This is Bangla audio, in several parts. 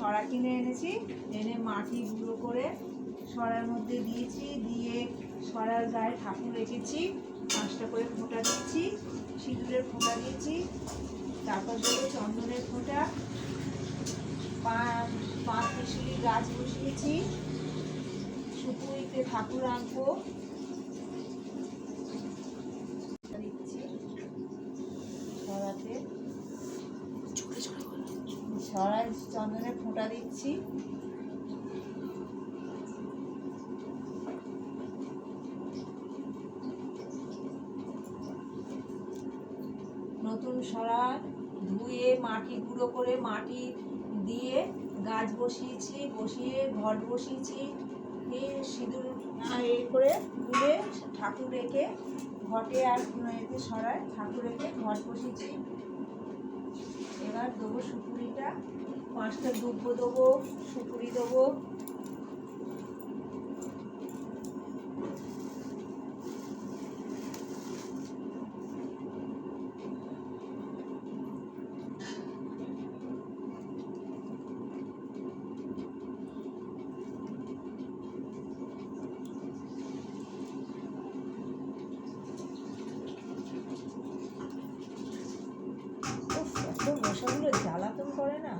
সরা কিনে এনেছি। এনে মাটি গুঁড়ো করে সরার মধ্যে দিয়েছি, দিয়ে সরার গায়ে ঠাকুর রেখেছি, পাঁচটা করে ফোঁটা দিয়েছি, সিঁদুরের ফোঁটা দিয়েছি, তারপর দেবো চন্দনের ফোঁটা পাঁচ মিশুলি গাছ বসিয়েছি সুপুরিতে ঠাকুর আঁকবো দিচ্ছি সরাতে সরাই চন্দনের দিচ্ছি। নতুন সরা ধুয়ে মাটি গুঁড়ো করে মাটি দিয়ে গাছ বসিয়েছি, বসিয়ে ঘট বসিয়েছি। সিঁদুর এ করে গুলে ঠাকুর রেখে ঘটে আর এতে সরায় ঠাকুর রেখে ঘট বসিয়েছি। এবার দেবো সুপুরিটা। পাঁচটা দুব্ব দেবো সুপুরি দেবো। মশাগুলো জ্বালাতন করে না।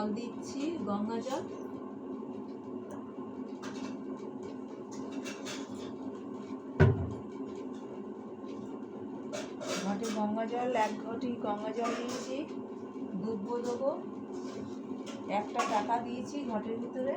জল দিচ্ছি, গঙ্গা জল। ঘটে গঙ্গা জল, এক ঘটি গঙ্গা জল দিয়েছি দুব্ব দেবো একটা টাকা দিয়েছি ঘটের ভিতরে।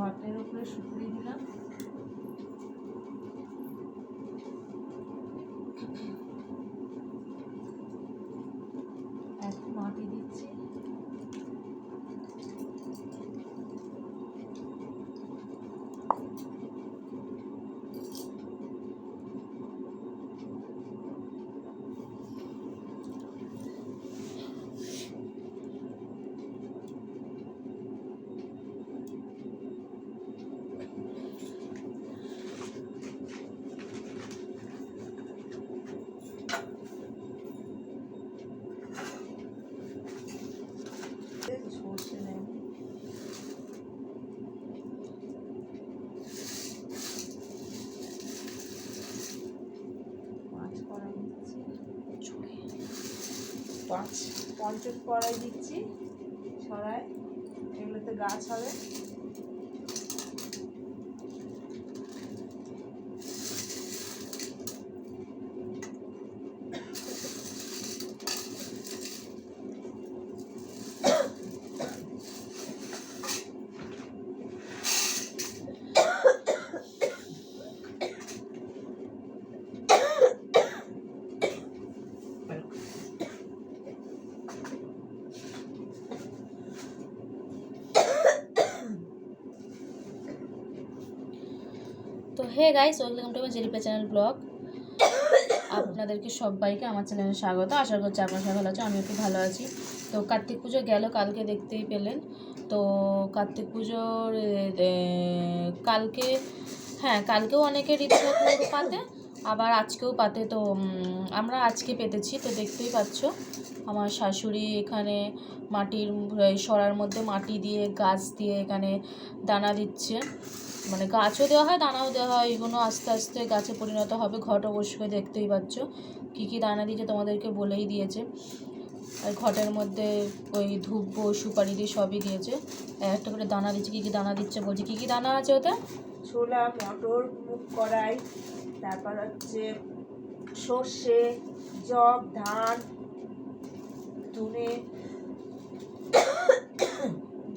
ঘটের উপরে শুকিয়ে দিলাম। পাঁচ পঞ্চম কড়াই দিচ্ছি ছড়ায় এগুলোতে গাছ হবে তো guys welcome to my Jeripa channel vlog আপনাদেরকে সবাইকে আমার চ্যানেলে স্বাগত। আশা করছি আপনার সবাই ভালো আছে আমিও খুব ভালো আছি। তো কার্তিক পুজো গেল, কালকে দেখতেই পেলেন। তো কার্তিক পুজোর কালকে হ্যাঁ কালকেও অনেকে ঠাকুর পাতে, আবার আজকেও পাতে। তো আমরা আজকে পেতেছি, তো দেখতেই পাচ্ছ। আমার শাশুড়ি এখানে মাটির সরার মধ্যে মাটি দিয়ে, গাছ দিয়ে এখানে দানা দিচ্ছে। মানে গাছও দেওয়া হয়, দানাও দেওয়া হয়, এগুলো আস্তে আস্তে গাছে পরিণত হবে। ঘট অবশ্যই দেখতেই পাচ্ছ। কী কী দানা দিয়েছে তোমাদেরকে বলেই দিয়েছে। আর ঘটের মধ্যে ওই ধূপ, সুপারি দিয়ে সবই দিয়েছে। একটা করে দানা দিচ্ছে, কী কী দানা দিচ্ছে বলছি। কী কী দানা আছে ওতে? ছোলা, মটর মুখ কড়াই, তারপর হচ্ছে সর্ষে, জব, ধান তুনে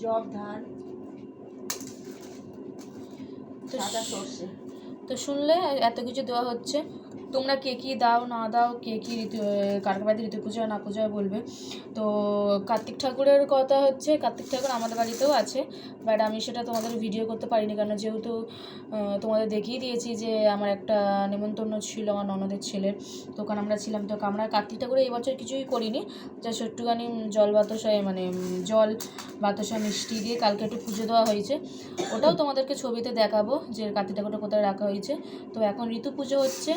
জব, ধান সাদা সর্ষে। তো শুনলে এত কিছু দেওয়া হচ্ছে। তোমরা কে কী দাও, না দাও, কে কী ঋতু কার বাড়িতে ঋতু পুজো না পুজো বলবে। তো কার্তিক ঠাকুরের কথা হচ্ছে, কার্তিক ঠাকুর আমাদের বাড়িতেও আছে বাট আমি সেটা তোমাদের ভিডিও করতে পারিনি, কারণ যেহেতু তোমাদের দেখিয়ে দিয়েছি যে আমার একটা নেমন্তন্ন ছিল আমার ননদের ছেলের, তো ওখানে আমরা ছিলাম। তো আমরা কার্তিক ঠাকুরে এই বছর কিছুই করিনি যা একটুখানি জল বাতাসায় মানে জল বাতাসা মিষ্টি দিয়ে কালকে একটু পুজো দেওয়া হয়েছে। ওটাও তোমাদেরকে ছবিতে দেখাবো যে কার্তিক ঠাকুরটা কোথায় রাখা হয়েছে। তো এখন ঋতু পুজো হচ্ছে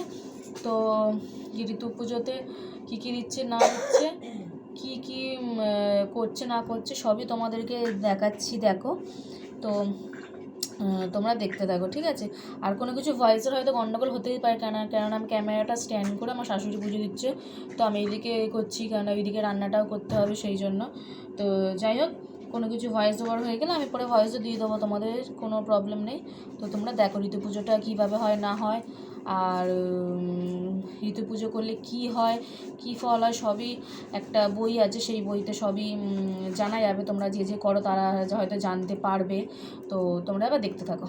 তো ঋতু পুজোতে কী কী দিচ্ছে, না দিচ্ছে, কী কী করছে, না করছে, সবই তোমাদেরকে দেখাচ্ছি, দেখো। তো তোমরা দেখতে থাকো, ঠিক আছে? আর কোনো কিছু ভয়েসের হয়তো গন্ডগোল হতেই পারে কেন কেননা আমি ক্যামেরাটা স্ট্যান্ড করে আমার শাশুড়ি পুজো দিচ্ছে, তো আমি এইদিকে করছি কেন এইদিকে রান্নাটাও করতে হবে সেই জন্য। তো যাই হোক, কোনো কিছু ভয়েস ওভার হয়ে গেলে আমি পরে ভয়েসও দিয়ে দেবো, তোমাদের কোনো প্রবলেম নেই। তো তোমরা দেখো, ঋতু পুজোটা কীভাবে হয়, না হয়। আর ঋতু পুজো করলে কি হয়, কি ফল হয়, সবই একটা বই আছে, সেই বইতে সবই জানা যাবে। তোমরা যে যে করো তারা হয়তো জানতে পারবে। তো তোমরা এবার দেখতে থাকো।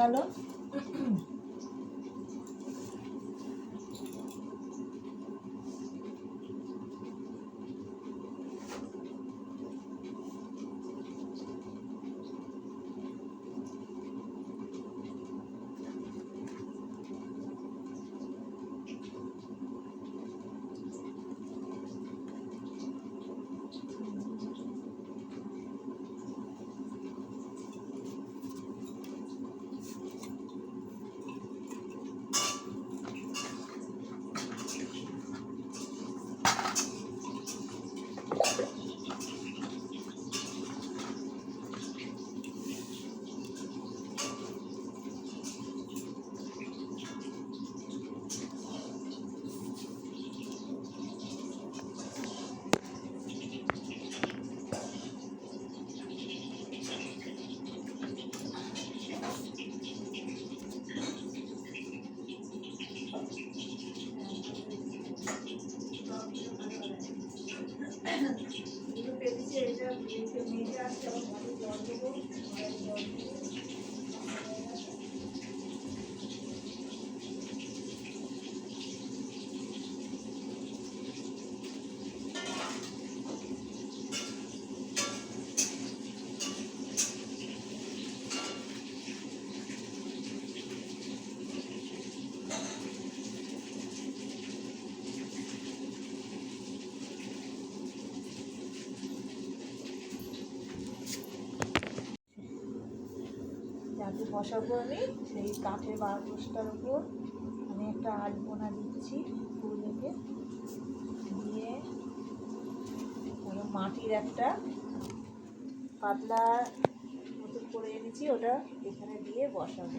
গেল। বসাবো আমি সেই কাঠের বারোটার উপর আমি একটা আলপনা দিচ্ছি ফুলকে দিয়ে মাটির একটা পাতলা মতো করে এনেছি, ওটা এখানে দিয়ে বসাবো।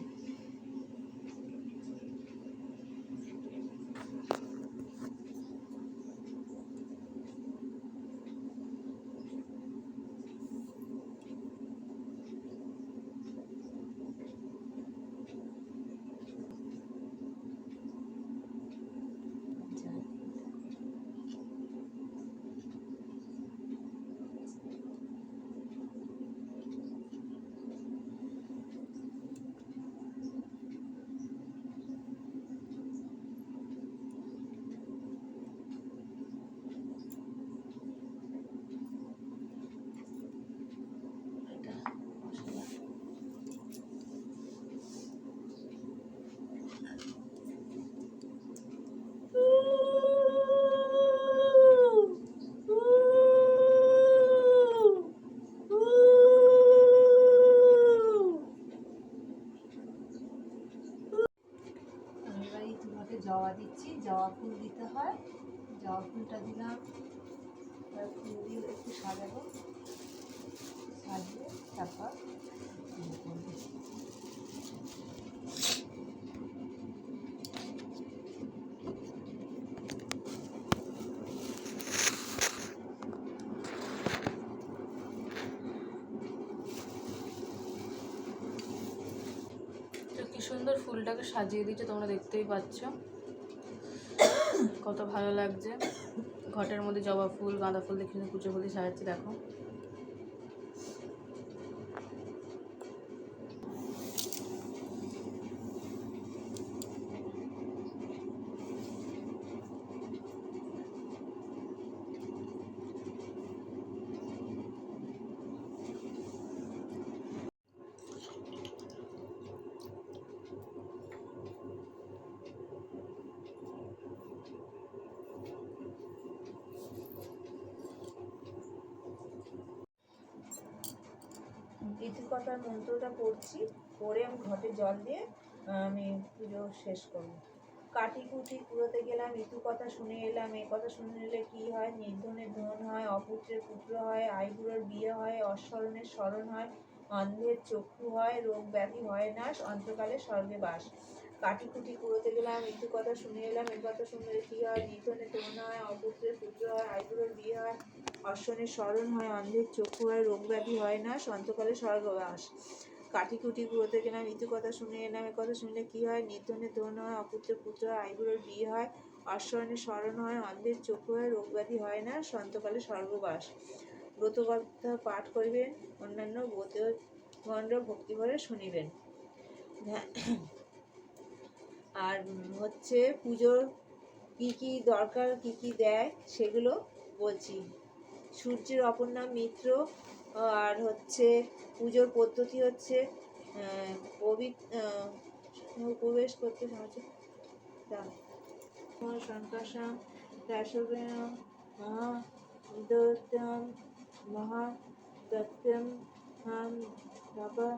জবা ফুলটা দিলাম। তারপর ফুল দিয়ে একটু সাজাবো। সাজিয়ে তারপর সুন্দর ফুলটাকে সাজিয়ে দিচ্ছে তোমরা দেখতেই পাচ্ছ। কত ভালো লাগছে। ঘটের মধ্যে জবা ফুল, গাঁদা ফুল দেখে পুজো ফুল সাজাচ্ছি সাজাচ্ছে, দেখো। ইতিকথার মন্ত্রটা পড়ছি পরে আমি ঘটে জল দিয়ে আমি পুজো শেষ করব। কাটি কুটি কুড়োতে গেলাম, ইতু কথা শুনে এলাম, এ কথা শুনে এলে কি হয়? নির্ধনের ধন হয়, অপুত্রের পুত্র হয়, আইবুড়োর বিয়ে হয় অস্মরণের স্মরণ হয়, অন্ধের চক্ষু হয়, রোগ ব্যাধি হয় না অন্তকালে স্বর্গে বাস। কাটি কুটি কুড়োতে গেলাম, ইতু কথা শুনে এলাম, এ কথা শুনলে কি হয়? নির্ধনের ধন হয়, অপুত্রের পুত্র হয়, আইবুড়োর বিয়ে হয় অশ্বনের স্মরণ হয়, অন্ধের চক্ষু হয় রোগ ব্যাধি হয় না সন্তকালে স্বর্গবাস। কাটি কুটি কুড়োতে গেলাম ইতু কথা শুনে এ কথা শুনলে কি হয়? নির্ধনের ধন হয়, অপুত্রের পুত্র হয়, আইবুড়োর বিয়ে হয়, অশ্বনের স্মরণ হয়, অন্ধের চক্ষু হয় রোগ ব্যাধি হয় না সন্তকালে স্বর্গবাস। ব্রতকথা পাঠ করিবেন, অন্যান্য ব্রতগণরা ভক্তিভরে শুনিবেন। আর হচ্ছে পুজোর কি কি দরকার, কি কি দেয়, সেগুলো বলছি। সূর্যের অপর নাম মিত্র আর হচ্ছে পুজোর পদ্ধতি হচ্ছে পবিত্র প্রবেশ করতে সাহায্য সন্তোষম রাসবেন মহা দত্তম মহা দত্তম হাম, বাবা।